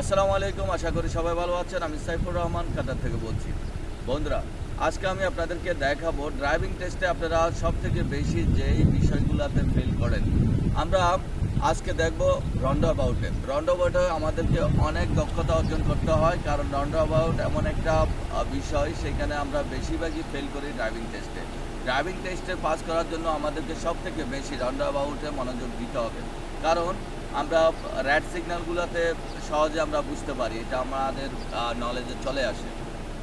আসসালামু আলাইকুম, আশা করি সবাই ভালো আছেন। আমি সাইফুর রহমান, কাতার থেকে বলছি। বন্ধুরা, আজকে আমি আপনাদেরকে দেখাবো ড্রাইভিং টেস্টে আপনারা সব থেকে বেশি যেই বিষয়গুলোতে ফেল করেন। আমরা আজকে দেখব রন্ড অ্যাবাউটে রন্ড অ্যাবাউটে আমাদেরকে অনেক দক্ষতা অর্জন করতে হয়, কারণ রন্ড অ্যাবাউট এমন একটা বিষয়, সেখানে আমরা বেশিরভাগই ফেল করি ড্রাইভিং টেস্টে ড্রাইভিং টেস্টে পাস করার জন্য আমাদেরকে সব থেকে বেশি রন্ড অ্যাবাউটে মনোযোগ দিতে হবে। কারণ আমরা র্যাড সিগন্যালগুলোতে সহজে আমরা বুঝতে পারি, এটা আমাদের নলেজে চলে আসে।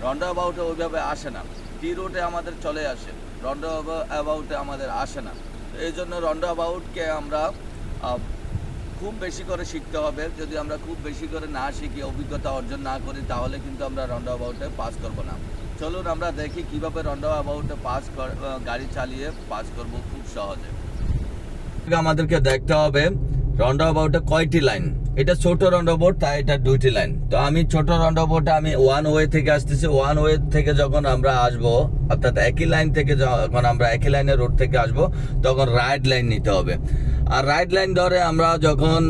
রন্ডো অ্যাবাউটে ওইভাবে আসে না। টি রোডে আমাদের চলে আসে। রন্ডো অ্যাবাউটে আমাদের আসে না। এই জন্য রন্ডো অ্যাবাউটকে আমরা খুব বেশি করে শিখতে হবে। যদি আমরা খুব বেশি করে না শিখি, অভিজ্ঞতা অর্জন না করি, তাহলে কিন্তু আমরা রন্ডো অ্যাবাউটে পাস করব না। চলুন আমরা দেখি কীভাবে রন্ডো অ্যাবাউটে পাস গাড়ি চালিয়ে পাস করব খুব সহজে। আমাদেরকে দেখতে হবে রাউন্ড অ্যাবাউটে কয়টি লাইন এটা ছোট রাউন্ড তাই এটা দুইটি লাইন তো আমি ছোট রাউন্ড আমি ওয়ান ওয়ে থেকে আসতেছি। ওয়ান ওয়ে থেকে যখন আমরা আসব, অর্থাৎ একই লাইন থেকে যখন আমরা একই লাইনের রোড থেকে আসব, তখন রাইট লাইন নিতে হবে। আর রাইট লাইন ধরে আমরা যখন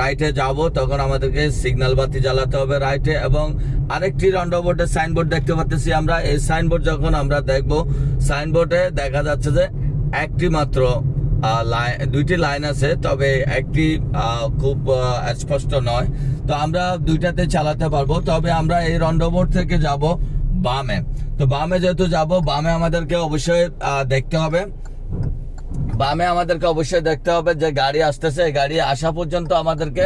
রাইটে যাব, তখন আমাদেরকে সিগন্যাল বাতি জ্বালাতে হবে রাইটে এবং আরেকটি রাউন্ড সাইনবোর্ড দেখতে পাচ্ছি আমরা। এই সাইনবোর্ড যখন আমরা দেখব সাইনবোর্ডে দেখা যাচ্ছে যে একটি মাত্র দুইটি লাইন আছে, তবে একটি খুব স্পষ্ট নয়। তো আমরা দুইটাতে চালাতে পারব। তবে আমরা এই রন্ডবোর্ড থেকে যাব বামে। তো বামে যেহেতু যাব, বামে আমাদেরকে অবশ্যই দেখতে হবে। বামে আমাদেরকে অবশ্যই দেখতে হবে যে গাড়ি আসতেছে। গাড়ি আসা পর্যন্ত আমাদেরকে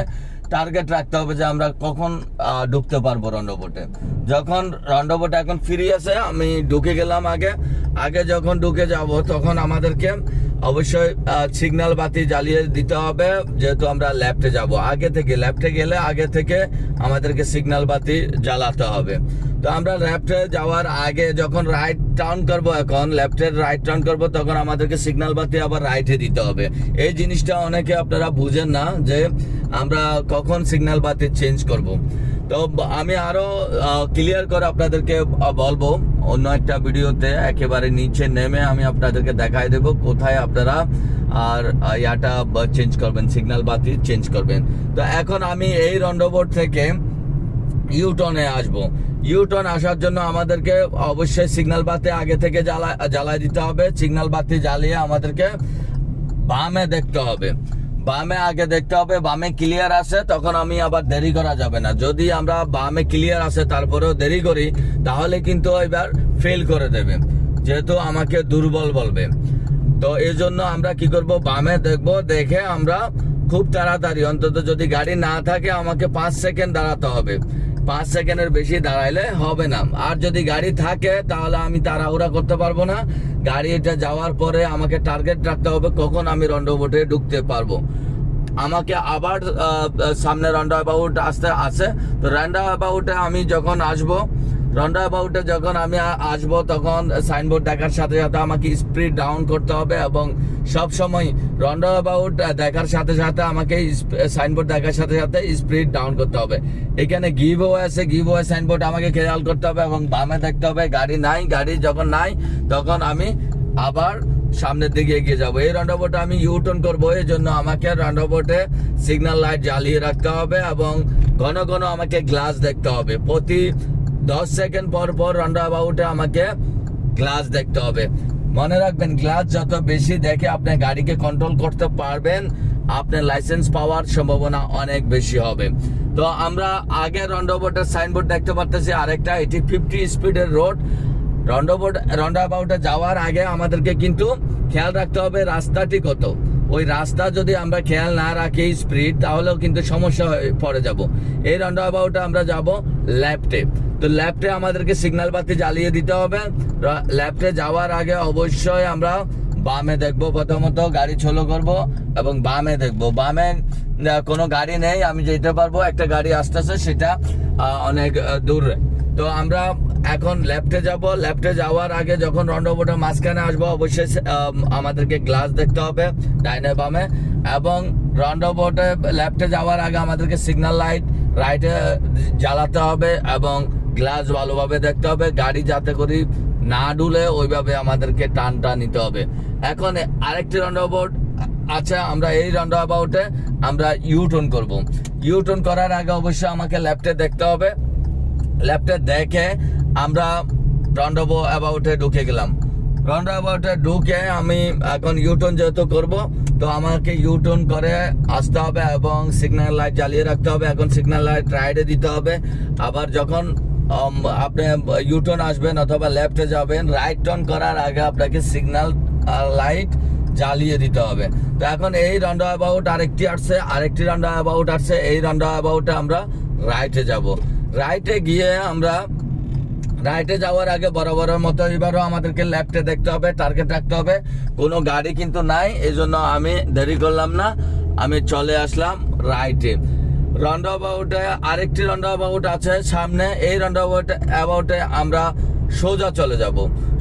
টার্গেট রাখতে হবে যে আমরা কখন ঢুকতে পারব রন্ডবোটে যখন রন্ডবোটে এখন ফ্রি আছে, আমি ঢুকে গেলাম আগে। আগে যখন ঢুকে যাব, তখন আমাদেরকে অবশ্যই সিগন্যাল বাতি জ্বালিয়ে দিতে হবে, যেহেতু আমরা লেফটে যাব। আগে থেকে লেফটে গেলে আগে থেকে আমাদেরকে সিগন্যাল বাতি জ্বালাতে হবে। তো আমরা লেফটে যাওয়ার আগে যখন রাইট টার্ন করব এখন লেফটের রাইট টার্ন করব, তখন আমাদেরকে সিগন্যাল বাতি আবার রাইটে দিতে হবে। এই জিনিসটা অনেকে আপনারা বুঝেন না যে আমরা কখন সিগন্যাল বাতি চেঞ্জ করব। তো আমি আরও ক্লিয়ার করে আপনাদেরকে বলব অন্য একটা ভিডিওতে একেবারে নিচে নেমে আমি আপনাদেরকে দেখাই দেব কোথায় আপনারা আর ইয়াটা চেঞ্জ করবেন সিগন্যাল বাতি চেঞ্জ করবেন। তো এখন আমি এই রন্ডবোর্ড থেকে ইউটনে আসব। ইউটন আসার জন্য আমাদেরকে অবশ্যই সিগন্যাল বাতি আগে থেকে জ্বালা, জ্বালায় দিতে হবে। সিগন্যাল বাতি জ্বালিয়ে আমাদেরকে বামে দেখতে হবে। বামে আগে দেখতে হবে, বামে ক্লিয়ার আছে, তখন আমি আবার দেরি করা যাবে না। যদি আমরা বামে ক্লিয়ার আছে, তারপরেও দেরি করি, তাহলে কিন্তু এবার ফেল করে দেবে, যেহেতু আমাকে দুর্বল বলবে। তো এই জন্য আমরা কি করব, বামে দেখব, দেখে আমরা খুব তাড়াতাড়ি, অন্তত যদি গাড়ি না থাকে, আমাকে পাঁচ সেকেন্ড দাঁড়াতে হবে। পাঁচ সেকেন্ডের বেশি দাঁড়াইলে হবে না। আর যদি গাড়ি থাকে, তাহলে আমি তাড়াহুড়া করতে পারব না। গাড়ি এটা যাওয়ার পরে আমাকে টার্গেট রাখতে হবে, কখন আমি রন্ডবোটে ঢুকতে পারব। আমাকে আবার সামনে রান্ডা অ্যাবাউট আসতে আসে তো রান্ডা অ্যাবাউটে আমি যখন আসব রান্ডা অ্যাবাউটে যখন আমি আসব, তখন সাইনবোর্ড দেখার সাথে সাথে আমাকে স্পিড ডাউন করতে হবে এবং সব সময় অ্যাবাউট দেখার সাথে সাথে আমাকে সাইনবোর্ড দেখার সাথে সাথে স্পিড ডাউন করতে হবে। এখানে গিভ ওয়ে আছে গিভ ওয়ে সাইনবোর্ড আমাকে খেয়াল করতে হবে এবং বামে দেখতে হবে। গাড়ি নাই, গাড়ি যখন নাই, তখন আমি আবার সামনের দিকে এগিয়ে যাব। এই রান্ডাবোটে আমি ইউটার্ন করব, এই জন্য আমাকে রান্ডাবোটে সিগন্যাল লাইট জ্বালিয়ে রাখতে হবে এবং ঘন ঘন আমাকে গ্লাস দেখতে হবে। প্রতি দশ সেকেন্ড পর পর রান্ডাবাউটে আমাকে গ্লাস দেখতে হবে। মনে রাখবেন গ্লাস যত বেশি দেখে আপনি গাড়িকে কন্ট্রোল করতে পারবেন, আপনার লাইসেন্স পাওয়ার সম্ভাবনা অনেক বেশি হবে। তো আমরা আগে রন্ডাবোটের সাইনবোর্ড দেখতে পারতেছি, আরেকটা, এটি ফিফটি স্পিডের রোড রন্ডাবোট রন্ডাবাউটে যাওয়ার আগে আমাদেরকে কিন্তু খেয়াল রাখতে হবে রাস্তাটি কত। ওই রাস্তা যদি আমরা খেয়াল না রাখি স্পিড তাহলেও কিন্তু সমস্যা হয়ে পড়ে যাব। এই রন্ডাবাউটে আমরা যাব লেফটে তো লেফটে আমাদেরকে সিগন্যাল বাতি জ্বালিয়ে দিতে হবে। লেফটে যাওয়ার আগে অবশ্যই আমরা বামে দেখব প্রথমত, গাড়ি ছোলো করব এবং বামে দেখব। বামে কোনো গাড়ি নেই, আমি যেতে পারব, একটা গাড়ি আসতেছে, সেটা অনেক দূরে। তো আমরা এখন লেফটে যাব। লেফটে যাওয়ার আগে যখন রন্ডবোটের মাঝখানে আসব, অবশ্যই আমাদেরকে গ্লাস দেখতে হবে, ডাইনে বামে। এবং রন্ডবোটে লেফটে যাওয়ার আগে আমাদেরকে সিগন্যাল লাইট রাইটে জ্বালাতে হবে এবং গ্লাস ভালোভাবে দেখতে হবে, গাড়ি যাতে করি না ডুলে ওইভাবে আমাদেরকে টানটা নিতে হবে। এখন আরেকটি রন্ডবোট আচ্ছা আমরা এই রাউন্ড অ্যাবাউটে আমরা ইউ টার্ন করব। ইউ টার্ন করার আগে অবশ্যই আমাকে লেফটে দেখতে হবে। লেফটে দেখে আমরা রাউন্ড অ্যাবাউটে ঢুকে গেলাম। রাউন্ড অ্যাবাউটে ঢুকে আমি এখন ইউটার্ন যেহেতু করব, তো আমাকে ইউটার্ন করে আসতে হবে এবং সিগন্যাল লাইট জ্বালিয়ে রাখতে হবে। এখন সিগন্যাল লাইট রাইডে দিতে হবে। আবার যখন আপনি ইউটার্ন আসবেন অথবা লেফটে যাবেন রাইট টার্ন করার আগে আপনাকে সিগন্যাল লাইট জ্বালিয়ে দিতে হবে। তো এখন এই রাউন্ড অ্যাবাউট আরেকটি আসছে, আরেকটি রান্ডা অ্যাবাউট আসছে, এই রাউন্ড অ্যাবাউটে আমরা রাইটে যাব। রাইটে গিয়ে আমরা রাইটে যাওয়ার আগে বরাবরের মতো এবারও আমাদেরকে লেফটে দেখতে হবে টার্গেট রাখতে হবে। কোনো গাড়ি কিন্তু নাই এই জন্য আমি দেরি করলাম না, আমি চলে আসলাম রাইটে রাউন্ড অ্যাবাউটে আরেকটি রাউন্ড অ্যাবাউট আছে সামনে। এই রাউন্ড অ্যাবাউট আমরা সোজা চলে যাব।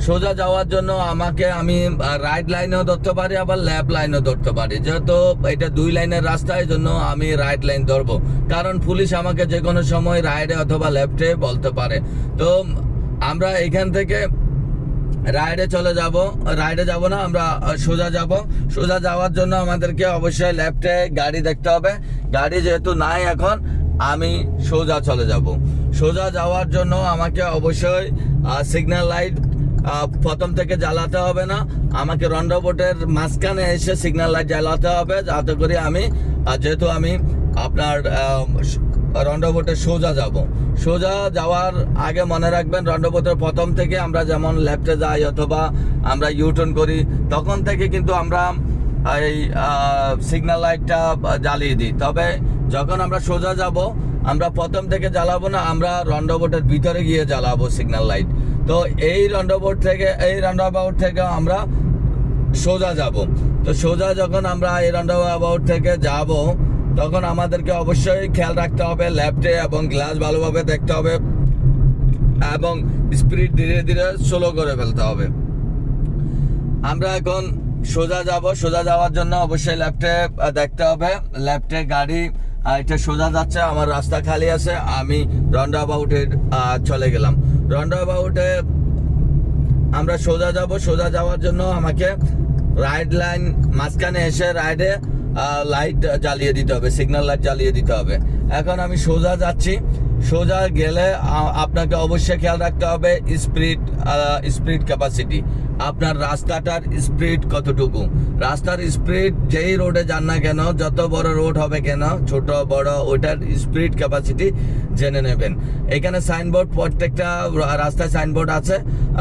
সোজা যাওয়ার জন্য আমাকে আমি রাইট লাইনেও ধরতে পারি, আবার লেফট লাইনেও ধরতে পারি। যেহেতু এটা দুই লাইনের রাস্তা জন্য আমি রাইট লাইন ধরবো। কারণ পুলিশ আমাকে যে কোনো সময় রাইডে অথবা লেফটে বলতে পারে। তো আমরা এখান থেকে রাইডে চলে যাব। রাইডে যাব না, আমরা সোজা যাব। সোজা যাওয়ার জন্য আমাদেরকে অবশ্যই লেফটে গাড়ি দেখতে হবে। গাড়ি যেহেতু নাই এখন, আমি সোজা চলে যাব। সোজা যাওয়ার জন্য আমাকে অবশ্যই সিগন্যাল লাইট প্রথম থেকে জ্বালাতে হবে না। আমাকে রন্ডবোটের মাঝখানে এসে সিগন্যাল লাইট জ্বালাতে হবে। যাতে করে আমি যেহেতু আমি আপনার রন্ডবোটে সোজা যাব। সোজা যাওয়ার আগে মনে রাখবেন রন্ডবোটের প্রথম থেকে আমরা যেমন লেফটে যাই অথবা আমরা ইউটার্ন করি, তখন থেকে কিন্তু আমরা এই সিগন্যাল লাইটটা জ্বালিয়ে দিই। তবে যখন আমরা সোজা যাব, আমরা প্রথম থেকে জ্বালাবো না, আমরা রন্ডবোটের ভিতরে গিয়ে জ্বালাবো সিগন্যাল লাইট তো এই রন্ডবোট থেকে, এই রাউন্ডাবাউট থেকে আমরা সোজা যাব। তো সোজা যখন আমরা এই রাউন্ডাবাউট থেকে যাব তখন আমাদেরকে অবশ্যই খেয়াল রাখতে হবে লেফটে এবং গ্লাস ভালোভাবে দেখতে হবে এবং স্পিড ধীরে ধীরে স্লো করে ফেলতে হবে। আমরা এখন সোজা যাব, সোজা যাওয়ার জন্য অবশ্যই লেফটে দেখতে হবে। লেফটে গাড়ি এটা সোজা যাচ্ছে, আমার রাস্তা খালি আছে, আমি রন্ডা অ্যাবাউটে চলে গেলাম। রন্ডা অ্যাবাউটে আমরা সোজা যাব, সোজা যাওয়ার জন্য আমাকে রাইড লাইন মাঝখানে এসে রাইডে লাইট জ্বালিয়ে দিতে হবে সিগন্যাল লাইট জ্বালিয়ে দিতে হবে। এখন আমি সোজা যাচ্ছি। সোজা গেলে আপনাকে অবশ্যই খেয়াল রাখতে হবে স্পিড স্পিড ক্যাপাসিটি আপনার রাস্তাটার স্পিড কতটুকু? রাস্তার স্পিড যেই রোডে যান না কেন, যত বড় রোড হবে কেন, ছোট, বড়, ওইটার স্পিড ক্যাপাসিটি জেনে নেবেন। এখানে সাইনবোর্ড প্রত্যেকটা রাস্তায় সাইনবোর্ড আছে।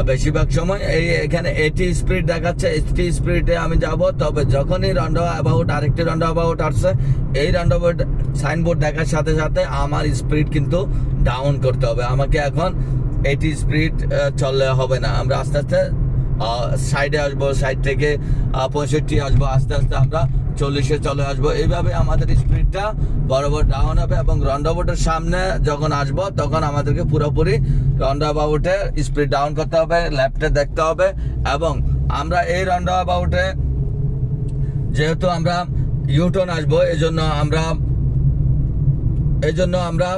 বেশিরভাগ সময় এই এখানে এটি স্পিড দেখাচ্ছে এইটি স্পিডে আমি যাব, তবে যখনই রান্ডা অ্যাবাউট আরেকটি রান্ডা অ্যাবাউট আসছে, এই অ্যাবাউট সাইনবোর্ড দেখার সাথে সাথে আমার স্পিড কিন্তু ডাউন করতে হবে। আমাকে এখন এইটি স্পিড চললে হবে না। আমরা আস্তে আস্তে সাইডে আসব সাইড থেকে পঁয়ষট্টি আসব, আস্তে আস্তে আমরা চল্লিশে চলে আসব। এইভাবে আমাদের স্পিডটা বরাবর ডাউন হবে এবং রন্ডাবোটের সামনে যখন আসব, তখন আমাদেরকে পুরোপুরি রন্ডাবাউটে স্পিড ডাউন করতে হবে লেফটে দেখতে হবে এবং আমরা এই রন্ডাবাউটে যেহেতু আমরা ইউটার্ন আসব এই জন্য আমরা এই জন্য আমরা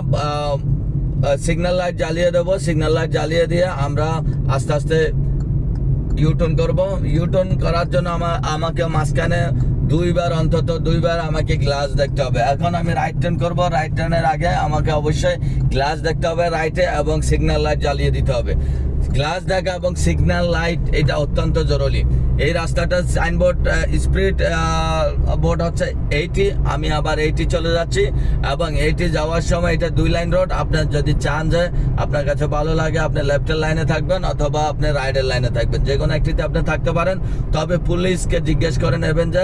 সিগন্যাল লাইট জ্বালিয়ে দেবো। সিগন্যাল লাইট জ্বালিয়ে দিয়ে আমরা আস্তে আস্তে ইউটার্ন করব। ইউটার্ন করার জন্য আমার আমাকে মাঝখানে দুইবার, অন্তত দুইবার আমাকে গ্লাস দেখতে হবে। এখন আমি রাইট টার্ন করব। রাইট টার্নের আগে আমাকে অবশ্যই গ্লাস দেখতে হবে রাইটে এবং সিগন্যাল লাইট জ্বালিয়ে দিতে হবে। গ্লাস দেখা এবং সিগন্যাল লাইট এটা অত্যন্ত জরুরি। এই রাস্তাটা সাইনবোর্ড স্পিড বোর্ড হচ্ছে এইটি আমি আবার এইটি চলে যাচ্ছি, এবং এইটি যাওয়ার সময় এটা দুই লাইন রোড আপনার যদি চান যে আপনার কাছে ভালো লাগে, আপনি লেফটের লাইনে থাকবেন, অথবা আপনি রাইটের লাইনে থাকবেন, যে কোনো একটিতে আপনি থাকতে পারেন। তবে পুলিশকে জিজ্ঞেস করে নেবেন যে,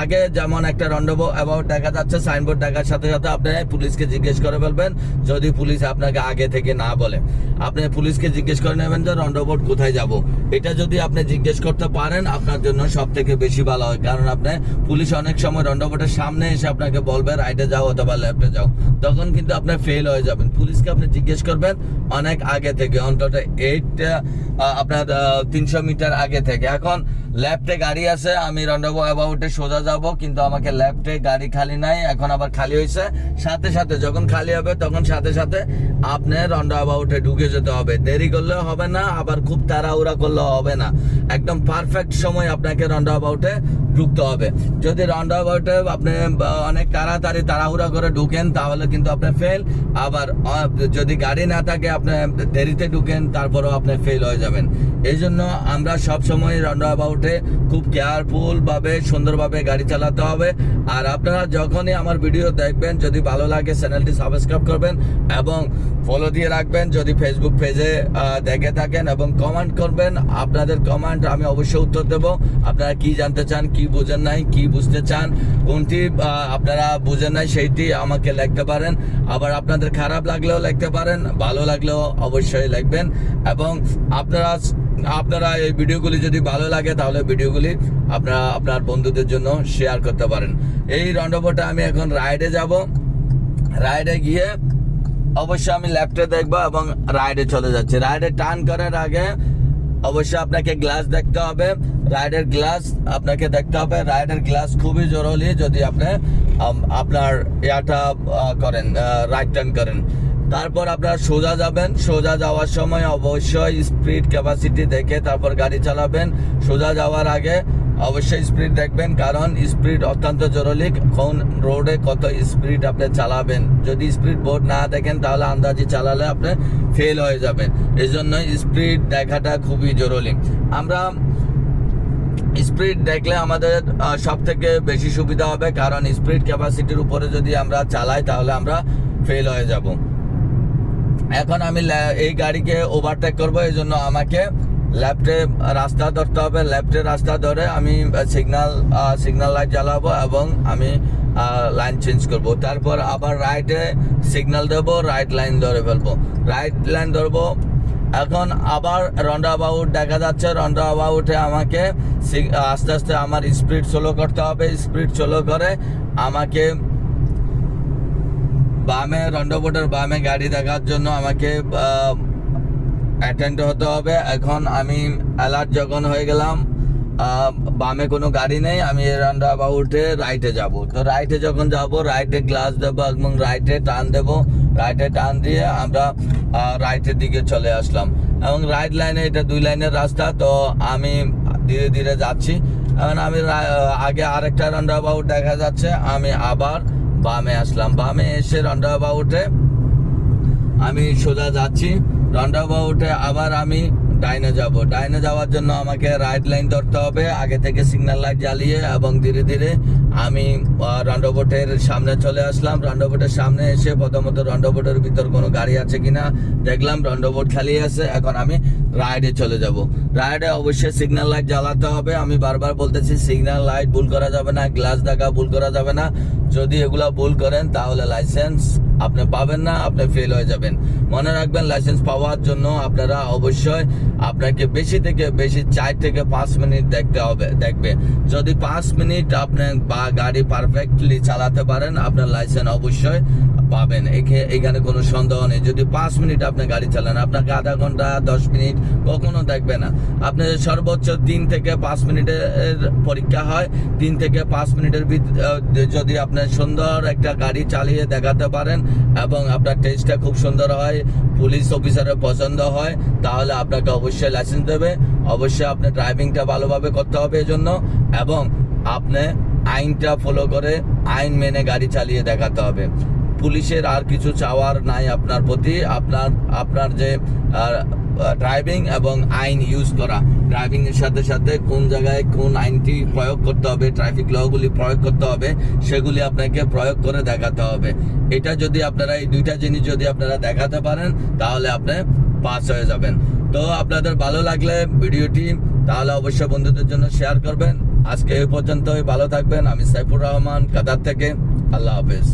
আগে যেমন একটা রন্ডব অ্যাবাউট দেখা যাচ্ছে সাইনবোর্ড দেখার সাথে সাথে আপনি পুলিশকে জিজ্ঞেস করে ফেলবেন, যদি পুলিশ আপনাকে আগে থেকে না বলে। আপনি পুলিশকে জিজ্ঞেস করে নেবেন যে রন্ডবোর্ড কোথায় যাব? এটা যদি আপনি জিজ্ঞেস করতে পারেন আপনার জন্য সব থেকে বেশি ভালো হয়। কারণ আপনি পুলিশ অনেক সময় রন্ডবোর্ডের সামনে এসে আপনাকে বলবে রাইটে যাও অথবা লেফটে যাও। তখন কিন্তু আপনি ফেল হয়ে যাবেন। পুলিশকে আপনি জিজ্ঞেস করবেন অনেক আগে থেকে, অন্তত এইট আপনার তিনশো মিটার আগে থেকে। এখন লেফটে গাড়ি আছে, আমি রন্ডাবো অ্যাবাউটে সোজা যাব, কিন্তু আমাকে লেফটে গাড়ি খালি নাই, এখন আবার খালি হয়েছে সাথে সাথে যখন খালি হবে, তখন সাথে সাথে আপনি রন্ডা অ্যাবাউটে ঢুকে যেতে হবে। দেরি করলেও হবে না, আবার খুব তাড়াহুড়া করলেও হবে না। একদম পারফেক্ট সময় আপনাকে রন্ডা অ্যাবাউটে ঢুকতে হবে। যদি রন্ডা অ্যাবাউটে আপনি অনেক তাড়াতাড়ি তাড়াহুড়া করে ঢুকেন, তাহলে কিন্তু আপনি ফেল আবার যদি গাড়ি না থাকে, আপনি দেরিতে ঢুকেন, তারপরেও আপনি ফেল হয়ে যাবেন। এই জন্য আমরা সবসময় সময় রন্ডা অ্যাবাউটে খুব কেয়ারফুল ভাবে, সুন্দরভাবে গাড়ি চালাতে হবে। আর আপনারা যখনই আমার ভিডিও দেখবেন, যদি ভালো লাগে চ্যানেলটি সাবস্ক্রাইব করবেন এবং ফলো দিয়ে রাখবেন। যদি ফেসবুক পেজে দেখে থাকেন এবং কমেন্ট করবেন, আপনাদের কমেন্ট আমি অবশ্যই উত্তর দেব। আপনারা কি জানতে চান, কি বুঝেন নাই, কি বুঝতে চান কোনটি আপনারা বুঝেন নাই সেইটি আমাকে লিখতে পারেন। আবার আপনাদের খারাপ লাগলেও লিখতে পারেন, ভালো লাগলেও অবশ্যই লিখবেন। এবং আপনারা আপনারা এই ভিডিওগুলি যদি ভালো লাগে, তাহলে ভিডিওগুলি আপনারা, আপনার বন্ধুদের জন্য শেয়ার করতে পারেন। এই রন্ডপটা আমি এখন রাইডে যাব। রাইডে গিয়ে অবশ্যই আমি লেফটে দেখব এবং রাইডে চলে যাচ্ছি। রাইডে টার্ন করার আগে অবশ্যই আপনাকে গ্লাস দেখতে হবে। রাইডের গ্লাস আপনাকে দেখতে হবে। রাইডের গ্লাস খুবই জরুরি যদি আপনি আপনার ইয়াটা করেন রাইট টার্ন করেন। তারপর আপনারা সোজা যাবেন। সোজা যাওয়ার সময় অবশ্যই স্পিড ক্যাপাসিটি দেখে তারপর গাড়ি চালাবেন। সোজা যাওয়ার আগে অবশ্যই স্পিড দেখবেন, কারণ স্পিড অত্যন্ত জরুরি। কোন রোডে কত স্পিড আপনি চালাবেন। যদি স্পিড বোর্ড না দেখেন, তাহলে আন্দাজি চালালে আপনি ফেল হয়ে যাবেন। এই জন্য স্পিড দেখাটা খুবই জরুরি। আমরা স্পিড দেখলে আমাদের সব থেকে বেশি সুবিধা হবে, কারণ স্পিড ক্যাপাসিটির উপরে যদি আমরা চালাই, তাহলে আমরা ফেল হয়ে যাব। এখন আমি এই গাড়িকে ওভারটেক করব, এই জন্য আমাকে লেফটে রাস্তা ধরতে হবে। লেফটে রাস্তা ধরে আমি সিগনাল সিগনাল লাইট জ্বালাবো এবং আমি লাইন চেঞ্জ করব। তারপর আবার রাইটে সিগনাল দেবো রাইট লাইন ধরে ফেলব। রাইট লাইন ধরবো। এখন আবার রন্ডা আবাউট দেখা যাচ্ছে রন্ডা আবাউটে আমাকে আস্তে আস্তে আমার স্পিড স্লো করতে হবে। স্পিড স্লো করে আমাকে বামে রন্ডবোটের বামে গাড়ি দেখার জন্য আমাকে অ্যাটেন্ড হতে হবে। এখন আমি অ্যালার্ট যখন হয়ে গেলাম বামে কোনো গাড়ি নেই, আমি রান্ডা আবাউটে রাইটে যাব। তো রাইটে যখন যাব রাইটে গ্লাস দেবো এবং রাইটে টান দেব। রাইটে টান দিয়ে আমরা রাইটের দিকে চলে আসলাম। এবং রাইট লাইনে এটা দুই লাইনের রাস্তা, তো আমি ধীরে ধীরে যাচ্ছি। এখন আমি আগে আরেকটা রান্ডাবাউট দেখা যাচ্ছে, আমি আবার বামে আসলাম। বামে এসে রান্ডা আবাউটে আমি সোজা যাচ্ছি। রান্ডাবাউটে আবার আমি ডাইনে যাব। ডাইনে যাওয়ার জন্য আমাকে রাইট লাইন ধরতে হবে। আগে থেকে সিগন্যাল লাইট জ্বালিয়ে এবং ধীরে ধীরে আমি রান্ডাবোটের সামনে চলে আসলাম। রান্ডাবোটের সামনে এসে প্রথমত রান্ডাবোটের ভিতর কোনো গাড়ি আছে কিনা দেখলাম রান্ডাবোট খালি আছে। এখন আমি রাইডে চলে যাব। রাইডে অবশ্যই সিগন্যাল লাইট জ্বালাতে হবে। আমি বারবার বলতেছি সিগন্যাল লাইট ভুল করা যাবে না গ্লাস দেখা ভুল করা যাবে না। যদি এগুলা ভুল করেন, তাহলে লাইসেন্স আপনি পাবেন না, আপনি ফেল হয়ে যাবেন। মনে রাখবেন লাইসেন্স পাওয়ার জন্য আপনারা অবশ্যই আপনাকে বেশি থেকে বেশি চার থেকে পাঁচ মিনিট দেখতে হবে, দেখবে। যদি পাঁচ মিনিট আপনি বা গাড়ি পারফেক্টলি চালাতে পারেন, আপনার লাইসেন্স অবশ্যই পাবেন। এখে- এখানে কোনো সন্দেহ নেই। যদি পাঁচ মিনিট আপনি গাড়ি চালান, আপনাকে আধা ঘণ্টা, দশ মিনিট কখনো দেখবে না। আপনি সর্বোচ্চ তিন থেকে পাঁচ মিনিটের পরীক্ষা হয়। তিন থেকে পাঁচ মিনিটের যদি আপনি সুন্দর একটা গাড়ি চালিয়ে দেখাতে পারেন এবং আপনার টেস্টটা খুব সুন্দর হয় পুলিশ অফিসারের পছন্দ হয়, তাহলে আপনাকে অবশ্যই লাইসেন্স দেবে। অবশ্যই আপনি ড্রাইভিংটা ভালোভাবে করতে হবে এজন্য এবং আপনি আইনটা ফলো করে আইন মেনে গাড়ি চালিয়ে দেখাতে হবে। পুলিশের আর কিছু চাওয়ার নাই আপনার প্রতি। আপনার আপনার যে ড্রাইভিং এবং আইন ইউজ করা। ড্রাইভিং এর সাথে সাথে কোন জায়গায় কোন আইনটি প্রয়োগ করতে হবে ট্রাফিক লগুলি প্রয়োগ করতে হবে, সেগুলি আপনাকে প্রয়োগ করে দেখাতে হবে। এটা যদি আপনারা এই দুইটা জিনিস যদি আপনারা দেখাতে পারেন, তাহলে আপনি পাস হয়ে যাবেন। তো আপনাদের ভালো লাগলে ভিডিওটি, তাহলে অবশ্যই বন্ধুদের জন্য শেয়ার করবেন। আজকে এই পর্যন্তই, ভালো থাকবেন। আমি সাইফুর রহমান, কাতার থেকে। আল্লাহ হাফেজ।